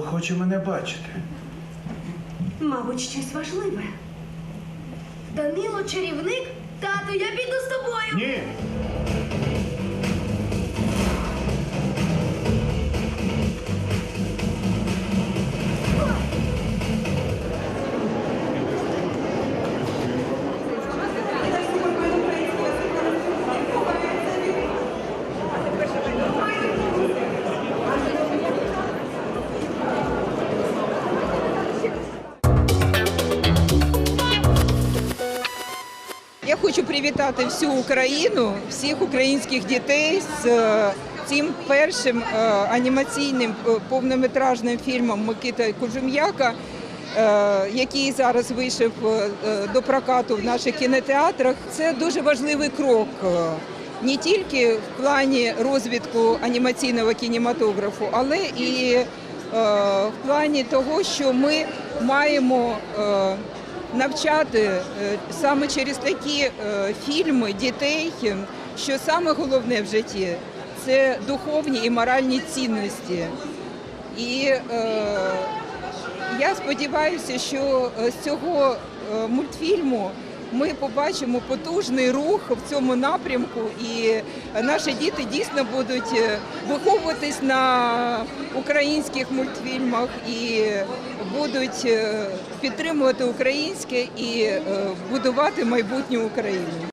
хоче мене бачити? Мабуть, щось важливе. Данило чарівник? Тату, я піду з тобою. Ні. Я хочу привітати всю Україну, всіх українських дітей з е, цим першим е, анімаційним е, повнометражним фільмом Микита Кожум'яка, який зараз вийшов до прокату в наших кінотеатрах. Це дуже важливий крок. Не тільки в плані розвитку анімаційного кінематографу, але і в плані того, що ми маємо навчати е, саме через такі е, фільми дітей, що саме головне в житті це духовні і моральні цінності. І е, я сподіваюся, що е, з цього мультфільму ми побачимо потужний рух в цьому напрямку, і наші діти дійсно будуть е, виховуватись на українських мультфільмах і будуть е, підтримувати українське і е, будувати майбутню Україну.